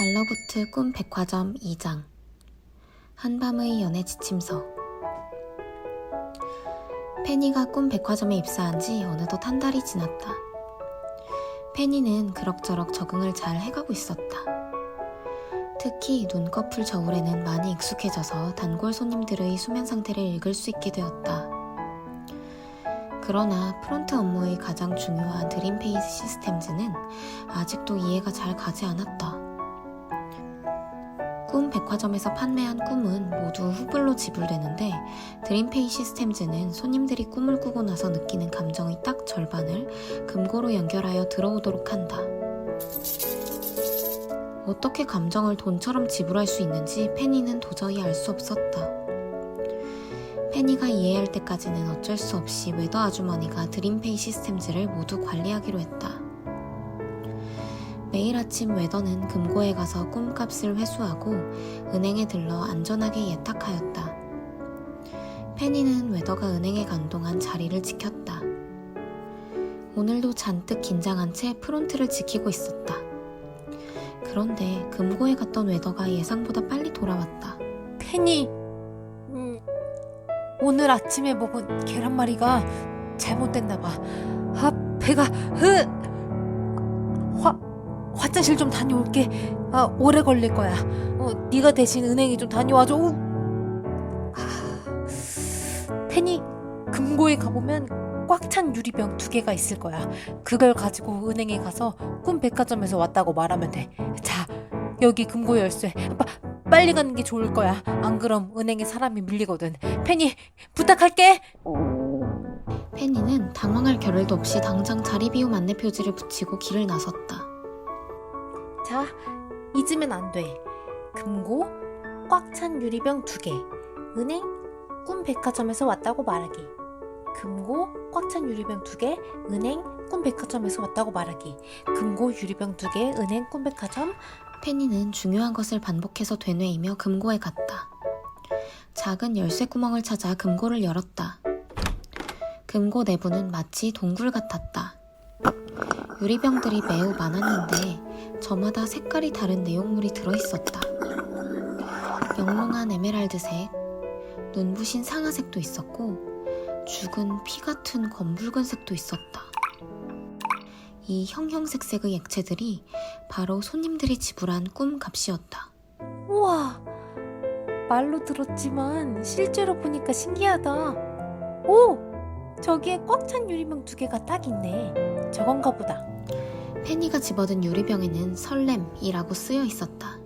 달러구트 꿈 백화점 2장 한밤의 연애 지침서 페니가 꿈 백화점에 입사한 지 어느덧 한 달이 지났다. 페니는 그럭저럭 적응을 잘 해가고 있었다. 특히 눈꺼풀 저울에는 많이 익숙해져서 단골 손님들의 수면 상태를 읽을 수 있게 되었다. 그러나 프론트 업무의 가장 중요한 드림페이스 시스템즈는 아직도 이해가 잘 가지 않았다. 꿈 백화점에서 판매한 꿈은 모두 후불로 지불되는데 드림페이 시스템즈는 손님들이 꿈을 꾸고 나서 느끼는 감정의 딱 절반을 금고로 연결하여 들어오도록 한다. 어떻게 감정을 돈처럼 지불할 수 있는지 페니는 도저히 알 수 없었다. 페니가 이해할 때까지는 어쩔 수 없이 웨더 아주머니가 드림페이 시스템즈를 모두 관리하기로 했다. 매일 아침 웨더는 금고에 가서 꿈값을 회수하고 은행에 들러 안전하게 예탁하였다. 페니는 웨더가 은행에 간 동안 자리를 지켰다. 오늘도 잔뜩 긴장한 채 프론트를 지키고 있었다. 그런데 금고에 갔던 웨더가 예상보다 빨리 돌아왔다. 페니, 음, 오늘 아침에 먹은 계란말이가 잘못됐나 봐. 아, 배가 흐. 화 화장실 좀 다녀올게. 아, 오래 걸릴 거야. 어, 네가 대신 은행에 좀 다녀와줘. 우. 아, 페니, 금고에 가보면 꽉 찬 유리병 두 개가 있을 거야. 그걸 가지고 은행에 가서 꿈 백화점에서 왔다고 말하면 돼. 자, 여기 금고 열쇠. 빠, 빨리 가는 게 좋을 거야. 안 그럼 은행에 사람이 밀리거든. 페니, 부탁할게. 페니는 당황할 겨를도 없이 당장 자리 비움 안내 표지를 붙이고 길을 나섰다. 자, 잊으면 안 돼. 금고, 꽉 찬 유리병 두 개. 은행, 꿈 백화점에서 왔다고 말하기. 금고, 꽉 찬 유리병 두 개. 은행, 꿈 백화점에서 왔다고 말하기. 금고, 유리병 두 개. 은행, 꿈 백화점. 페니는 중요한 것을 반복해서 되뇌이며 금고에 갔다. 작은 열쇠 구멍을 찾아 금고를 열었다. 금고 내부는 마치 동굴 같았다. 유리병들이 매우 많았는데 저마다 색깔이 다른 내용물이 들어있었다. 영롱한 에메랄드색, 눈부신 상아색도 있었고 죽은 피 같은 검붉은색도 있었다. 이 형형색색의 액체들이 바로 손님들이 지불한 꿈 값이었다. 우와, 말로 들었지만 실제로 보니까 신기하다. 오, 저기에 꽉 찬 유리병 두 개가 딱 있네. 저건가 보다. 페니가 집어든 유리병에는 설렘이라고 쓰여 있었다.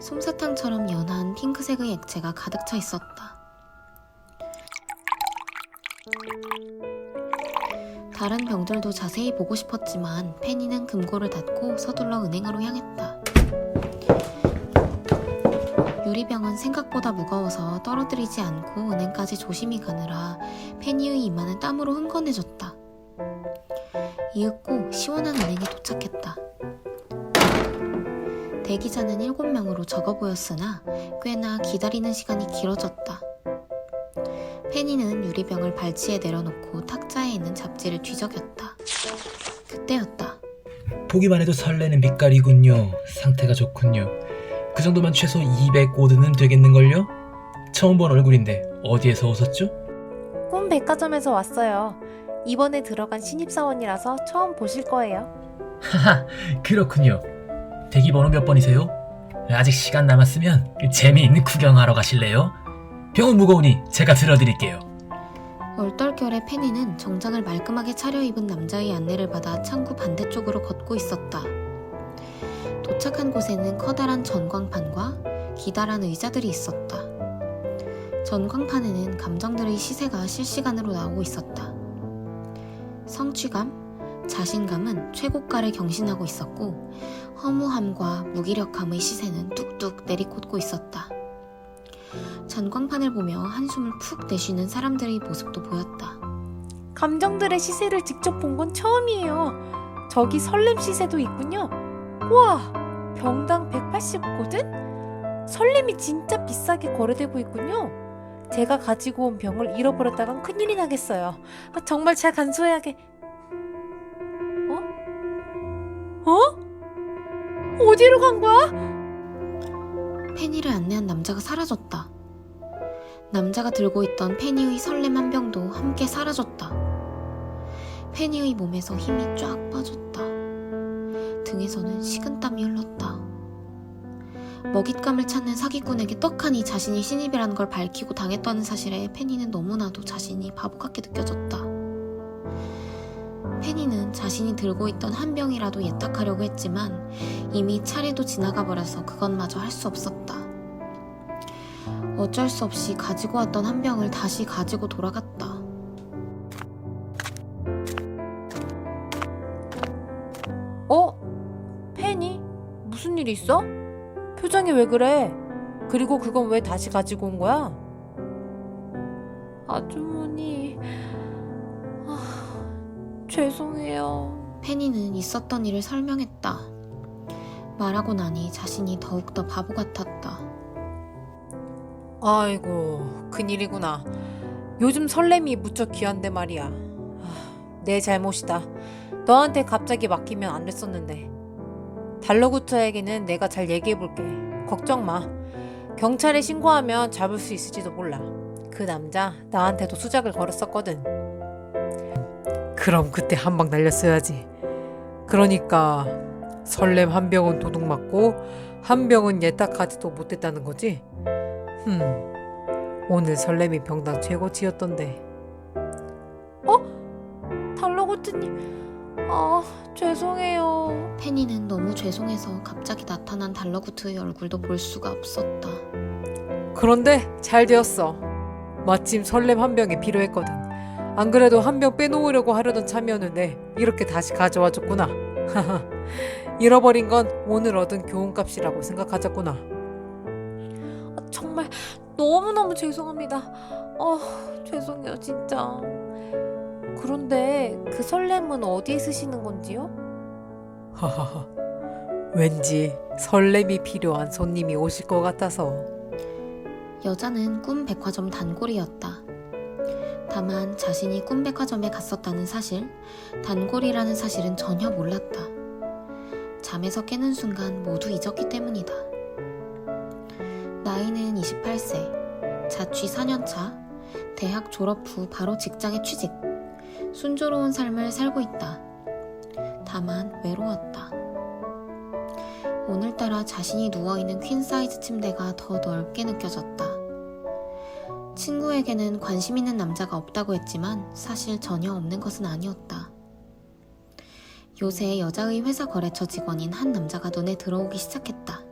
솜사탕처럼 연한 핑크색의 액체가 가득 차 있었다. 다른 병들도 자세히 보고 싶었지만 페니는 금고를 닫고 서둘러 은행으로 향했다. 유리병은 생각보다 무거워서 떨어뜨리지 않고 은행까지 조심히 가느라 페니의 이마는 땀으로 흥건해졌다. 이윽고 시원한 은행에 도착했다. 대기자는 7명으로 적어 보였으나 꽤나 기다리는 시간이 길어졌다. 페니는 유리병을 발치에 내려놓고 탁자에 있는 잡지를 뒤적였다. 그때였다. 보기만 해도 설레는 빛깔이군요. 상태가 좋군요. 그 정도면 최소 200고드는 되겠는걸요? 처음 본 얼굴인데 어디에서 오셨죠? 꿈 백화점에서 왔어요. 이번에 들어간 신입사원이라서 처음 보실 거예요. 하하, 그렇군요. 대기 번호 몇 번이세요? 아직 시간 남았으면 재미있는 구경하러 가실래요? 병은 무거우니 제가 들어드릴게요. 얼떨결에 페니는 정장을 말끔하게 차려입은 남자의 안내를 받아 창구 반대쪽으로 걷고 있었다. 도착한 곳에는 커다란 전광판과 기다란 의자들이 있었다. 전광판에는 감정들의 시세가 실시간으로 나오고 있었다. 성취감, 자신감은 최고가를 경신하고 있었고 허무함과 무기력함의 시세는 뚝뚝 내리꽂고 있었다. 전광판을 보며 한숨을 푹 내쉬는 사람들의 모습도 보였다. 감정들의 시세를 직접 본 건 처음이에요. 저기 설렘 시세도 있군요. 우와, 병당 180고든? 설렘이 진짜 비싸게 거래되고 있군요. 제가 가지고 온 병을 잃어버렸다간 큰일이 나겠어요. 아, 정말 잘 간수해야겠... 어? 어? 어디로 간 거야? 페니를 안내한 남자가 사라졌다. 남자가 들고 있던 페니의 설렘 한 병도 함께 사라졌다. 페니의 몸에서 힘이 쫙 빠졌다. 등에서는 식은땀이 흘렀다. 먹잇감을 찾는 사기꾼에게 떡하니 자신이 신입이라는 걸 밝히고 당했다는 사실에 페니는 너무나도 자신이 바보 같게 느껴졌다. 페니는 자신이 들고 있던 한 병이라도 예탁하려고 했지만 이미 차례도 지나가 버려서 그것마저 할 수 없었다. 어쩔 수 없이 가지고 왔던 한 병을 다시 가지고 돌아갔다. 어? 팬이? 무슨 일 있어? 표정이 왜 그래? 그리고 그건 왜 다시 가지고 온 거야? 아주머니, 아, 죄송해요. 페니는 있었던 일을 설명했다. 말하고 나니 자신이 더욱더 바보 같았다. 아이고, 큰일이구나. 요즘 설렘이 무척 귀한데 말이야. 아, 내 잘못이다. 너한테 갑자기 맡기면 안 됐었는데. 달러구트에게는 내가 잘 얘기해볼게. 걱정 마. 경찰에 신고하면 잡을 수 있을지도 몰라. 그 남자 나한테도 수작을 걸었었거든. 그럼 그때 한 방 날렸어야지. 그러니까 설렘 한 병은 도둑 맞고 한 병은 예탁하지도 못했다는 거지? 흠, 오늘 설렘이 병당 최고치였던데. 어? 달러고트님, 아, 죄송해요. 페니는 너무 죄송해서 갑자기 나타난 달러구트의 얼굴도 볼 수가 없었다. 그런데 잘 되었어. 마침 설렘 한 병이 필요했거든. 안 그래도 한 병 빼놓으려고 하려던 참이었는데 이렇게 다시 가져와 줬구나. 잃어버린 건 오늘 얻은 교훈값이라고 생각하자꾸나. 아, 정말 너무너무 죄송합니다. 어, 죄송해요, 진짜. 그런데 그 설렘은 어디에 쓰시는 건지요? 하하하. 왠지 설렘이 필요한 손님이 오실 것 같아서. 여자는 꿈 백화점 단골이었다. 다만 자신이 꿈 백화점에 갔었다는 사실, 단골이라는 사실은 전혀 몰랐다. 잠에서 깨는 순간 모두 잊었기 때문이다. 나이는 28세, 자취 4년차, 대학 졸업 후 바로 직장에 취직. 순조로운 삶을 살고 있다. 다만 외로웠다. 오늘따라 자신이 누워있는 퀸 사이즈 침대가 더 넓게 느껴졌다. 친구에게는 관심 있는 남자가 없다고 했지만 사실 전혀 없는 것은 아니었다. 요새 여자의 회사 거래처 직원인 한 남자가 눈에 들어오기 시작했다.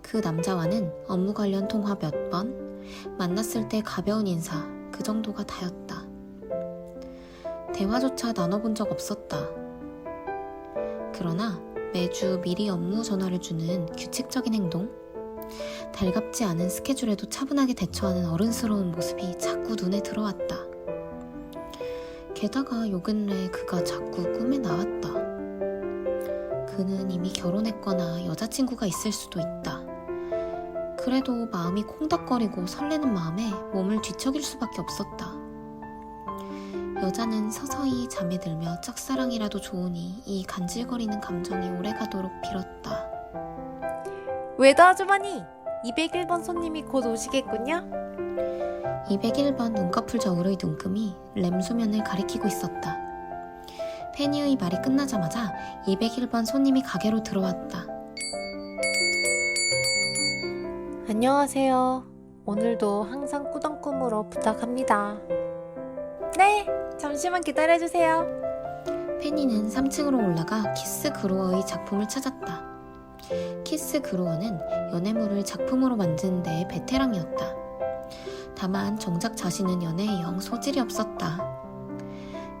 그 남자와는 업무 관련 통화 몇 번, 만났을 때 가벼운 인사, 그 정도가 다였다. 대화조차 나눠본 적 없었다. 그러나 매주 미리 업무 전화를 주는 규칙적인 행동, 달갑지 않은 스케줄에도 차분하게 대처하는 어른스러운 모습이 자꾸 눈에 들어왔다. 게다가 요 근래 그가 자꾸 꿈에 나왔다. 그는 이미 결혼했거나 여자친구가 있을 수도 있다. 그래도 마음이 콩닥거리고 설레는 마음에 몸을 뒤척일 수밖에 없었다. 여자는 서서히 잠에 들며 짝사랑이라도 좋으니 이 간질거리는 감정이 오래가도록 빌었다. 외도 아주머니, 201번 손님이 곧 오시겠군요. 201번 눈꺼풀 저울의 눈금이 램수면을 가리키고 있었다. 페니의 말이 끝나자마자 201번 손님이 가게로 들어왔다. 안녕하세요. 오늘도 항상 꾸던 꿈으로 부탁합니다. 네, 잠시만 기다려주세요. 페니는 3층으로 올라가 키스 그로어의 작품을 찾았다. 키스 그로어는 연애물을 작품으로 만드는 데의 베테랑이었다. 다만 정작 자신은 연애에 영 소질이 없었다.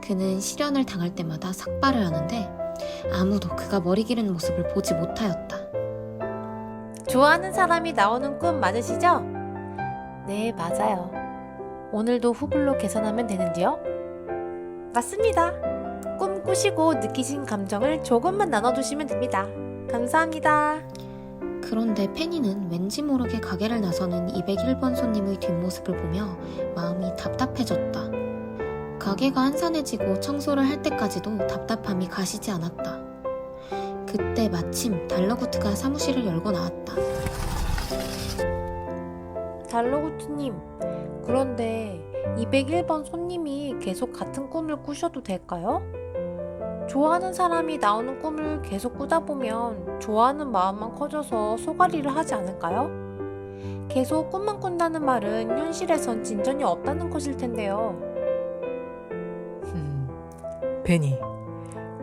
그는 실연을 당할 때마다 삭발을 하는데 아무도 그가 머리 기르는 모습을 보지 못하였다. 좋아하는 사람이 나오는 꿈 맞으시죠? 네, 맞아요. 오늘도 후불로 계산하면 되는지요? 맞습니다. 꿈 꾸시고 느끼신 감정을 조금만 나눠주시면 됩니다. 감사합니다. 그런데 페니는 왠지 모르게 가게를 나서는 201번 손님의 뒷모습을 보며 마음이 답답해졌다. 가게가 한산해지고 청소를 할 때까지도 답답함이 가시지 않았다. 그때 마침 달러구트가 사무실을 열고 나왔다. 달러구트님, 그런데 201번 손님이 계속 같은 꿈을 꾸셔도 될까요? 좋아하는 사람이 나오는 꿈을 계속 꾸다 보면 좋아하는 마음만 커져서 소가리를 하지 않을까요? 계속 꿈만 꾼다는 말은 현실에선 진전이 없다는 것일 텐데요. 음, 베니,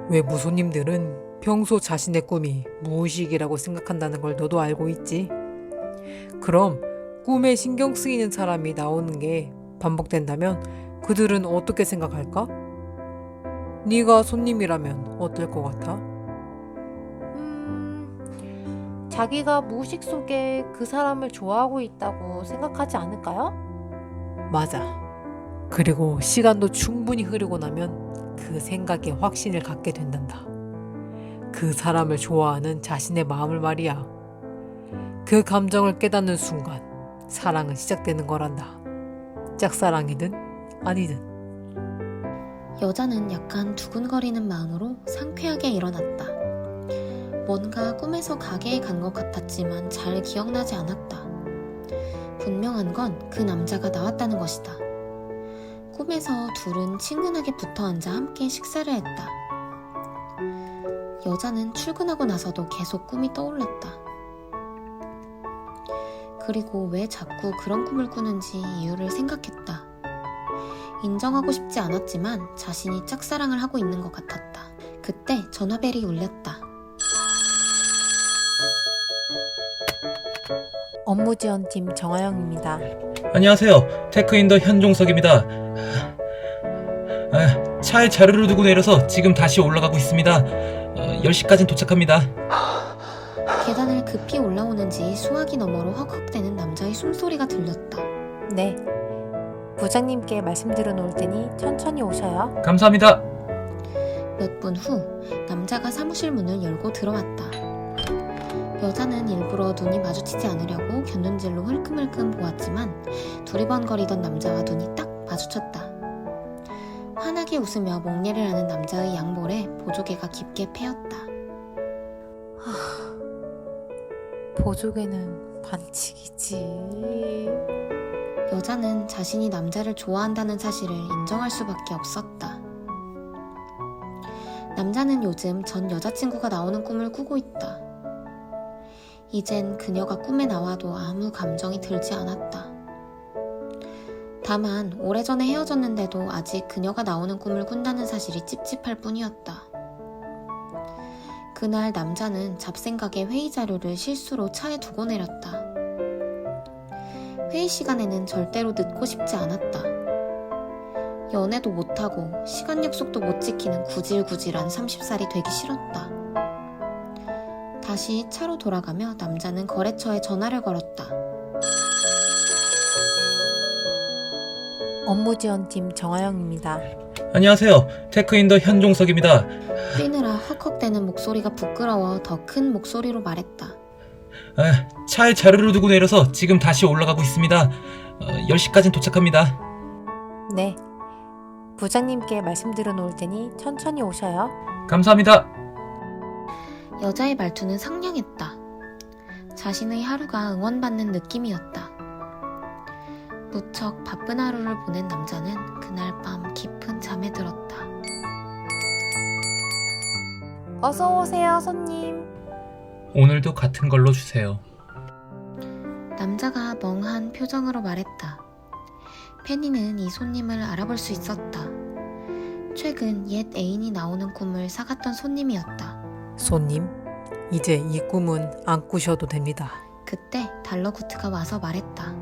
외부 손님들은 평소 자신의 꿈이 무의식이라고 생각한다는 걸 너도 알고 있지? 그럼 꿈에 신경 쓰이는 사람이 나오는 게 반복된다면 그들은 어떻게 생각할까? 네가 손님이라면 어떨 것 같아? 음, 자기가 무의식 속에 그 사람을 좋아하고 있다고 생각하지 않을까요? 맞아. 그리고 시간도 충분히 흐르고 나면 그 생각에 확신을 갖게 된단다. 그 사람을 좋아하는 자신의 마음을 말이야. 그 감정을 깨닫는 순간 사랑은 시작되는 거란다. 짝사랑이든 아니든. 여자는 약간 두근거리는 마음으로 상쾌하게 일어났다. 뭔가 꿈에서 가게에 간 것 같았지만 잘 기억나지 않았다. 분명한 건 그 남자가 나왔다는 것이다. 꿈에서 둘은 친근하게 붙어 앉아 함께 식사를 했다. 여자는 출근하고 나서도 계속 꿈이 떠올랐다. 그리고 왜 자꾸 그런 꿈을 꾸는지 이유를 생각했다. 인정하고 싶지 않았지만 자신이 짝사랑을 하고 있는 것 같았다. 그때 전화벨이 울렸다. 업무 지원팀 정하영입니다. 안녕하세요. 테크인더 현종석입니다. 아, 차에 자료를 두고 내려서 지금 다시 올라가고 있습니다. 어, 10시까진 도착합니다. 급히 올라오는지 수화기 너머로 헉헉대는 남자의 숨소리가 들렸다. 네. 부장님께 말씀드려 놓을 테니 천천히 오셔요. 감사합니다. 몇 분 후 남자가 사무실 문을 열고 들어왔다. 여자는 일부러 눈이 마주치지 않으려고 곁눈질로 흘끔흘끔 보았지만 두리번거리던 남자와 눈이 딱 마주쳤다. 환하게 웃으며 목례를 하는 남자의 양볼에 보조개가 깊게 패였다. 보조개는 반칙이지. 여자는 자신이 남자를 좋아한다는 사실을 인정할 수밖에 없었다. 남자는 요즘 전 여자친구가 나오는 꿈을 꾸고 있다. 이젠 그녀가 꿈에 나와도 아무 감정이 들지 않았다. 다만 오래전에 헤어졌는데도 아직 그녀가 나오는 꿈을 꾼다는 사실이 찝찝할 뿐이었다. 그날 남자는 잡생각에 회의 자료를 실수로 차에 두고 내렸다. 회의 시간에는 절대로 늦고 싶지 않았다. 연애도 못하고 시간 약속도 못 지키는 구질구질한 30살이 되기 싫었다. 다시 차로 돌아가며 남자는 거래처에 전화를 걸었다. 업무 지원팀 정하영입니다. 안녕하세요. 테크인더 현종석입니다. 뛰느라 헉헉대는 목소리가 부끄러워 더 큰 목소리로 말했다. 아, 차에 자료를 두고 내려서 지금 다시 올라가고 있습니다. 어, 10시까진 도착합니다. 네. 부장님께 말씀드려 놓을 테니 천천히 오셔요. 감사합니다. 여자의 말투는 상냥했다. 자신의 하루가 응원받는 느낌이었다. 무척 바쁜 하루를 보낸 남자는 그날 밤 깊은 잠에 들었다. 어서 오세요, 손님. 오늘도 같은 걸로 주세요. 남자가 멍한 표정으로 말했다. 페니는 이 손님을 알아볼 수 있었다. 최근 옛 애인이 나오는 꿈을 사갔던 손님이었다. 손님, 이제 이 꿈은 안 꾸셔도 됩니다. 그때 달러구트가 와서 말했다.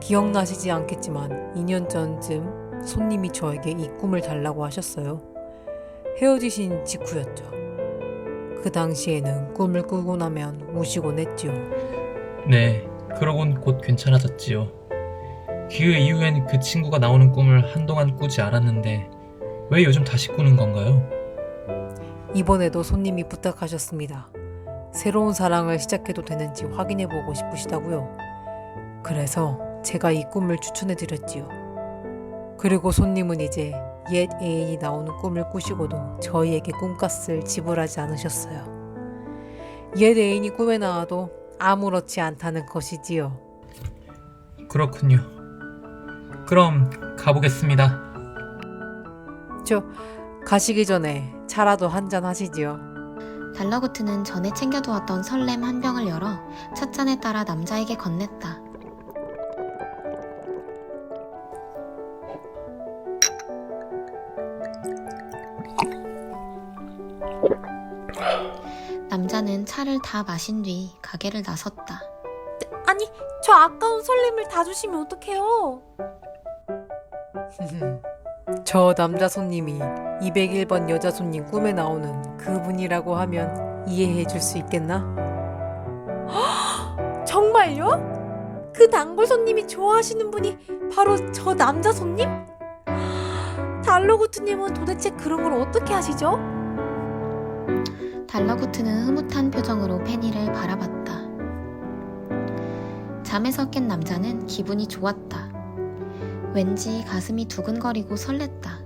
기억나시지 않겠지만 2년 전쯤 손님이 저에게 이 꿈을 달라고 하셨어요. 헤어지신 직후였죠. 그 당시에는 꿈을 꾸고 나면 우시곤 했지요. 네, 그러곤 곧 괜찮아졌지요. 그 이후엔 그 친구가 나오는 꿈을 한동안 꾸지 않았는데 왜 요즘 다시 꾸는 건가요? 이번에도 손님이 부탁하셨습니다. 새로운 사랑을 시작해도 되는지 확인해보고 싶으시다고요. 그래서 제가 이 꿈을 추천해드렸지요. 그리고 손님은 이제 옛 애인이 나오는 꿈을 꾸시고도 저희에게 꿈값을 지불하지 않으셨어요. 옛 애인이 꿈에 나와도 아무렇지 않다는 것이지요. 그렇군요. 그럼 가보겠습니다. 저 가시기 전에 차라도 한 잔 하시지요. 달러구트는 전에 챙겨두었던 설렘 한 병을 열어 첫 잔에 따라 남자에게 건넸다. 다 마신 뒤 가게를 나섰다. 아니, 저 아까운 설렘을 다 주시면 어떡해요? 저 남자 손님이 201번 여자 손님 꿈에 나오는 그분이라고 하면 이해해 줄 수 있겠나? 정말요? 그 단골 손님이 좋아하시는 분이 바로 저 남자 손님? 달러구트님은 도대체 그런 걸 어떻게 하시죠? 달러구트는 흐뭇한 표정으로 페니를 바라봤다. 잠에서 깬 남자는 기분이 좋았다. 왠지 가슴이 두근거리고 설렜다.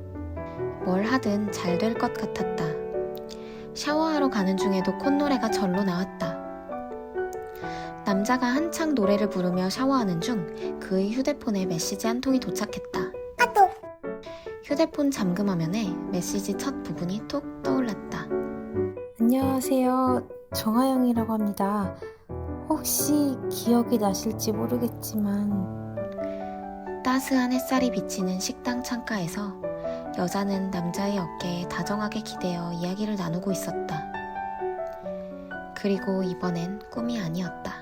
뭘 하든 잘 될 것 같았다. 샤워하러 가는 중에도 콧노래가 절로 나왔다. 남자가 한창 노래를 부르며 샤워하는 중 그의 휴대폰에 메시지 한 통이 도착했다. 휴대폰 잠금 화면에 메시지 첫 부분이 톡 떠올랐다. 안녕하세요. 정하영이라고 합니다. 혹시 기억이 나실지 모르겠지만 따스한 햇살이 비치는 식당 창가에서 여자는 남자의 어깨에 다정하게 기대어 이야기를 나누고 있었다. 그리고 이번엔 꿈이 아니었다.